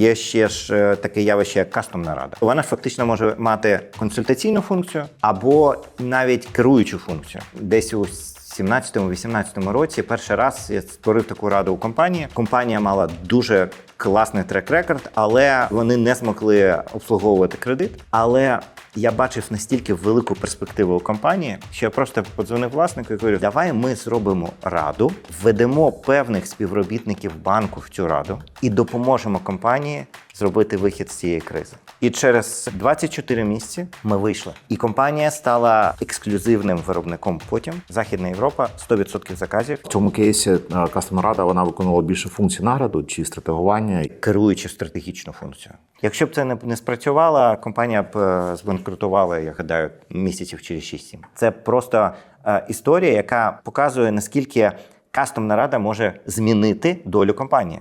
є ще ж е, таке явище, як кастомна рада. Вона фактично може мати консультаційну функцію або навіть керуючу функцію. Десь у 17-18 році перший раз я створив таку раду у компанії. Компанія мала дуже класний трек-рекорд, але вони не змогли обслуговувати кредит. Але я бачив настільки велику перспективу у компанії, що я просто подзвонив власнику і говорю: давай ми зробимо раду, введемо певних співробітників банку в цю раду і допоможемо компанії зробити вихід з цієї кризи. І через 24 місяці ми вийшли. І компанія стала ексклюзивним виробником потім. Західна Європа 100% заказів. В цьому кейсі е, рада вона виконувала більше функцій нагляду чи стратегування. керуючи стратегічну функцію. Якщо б це не, не спрацювало, компанія б е, збанкрутувала, я гадаю, місяців через 6-7. Це просто е, історія, яка показує наскільки кастомна рада може змінити долю компанії.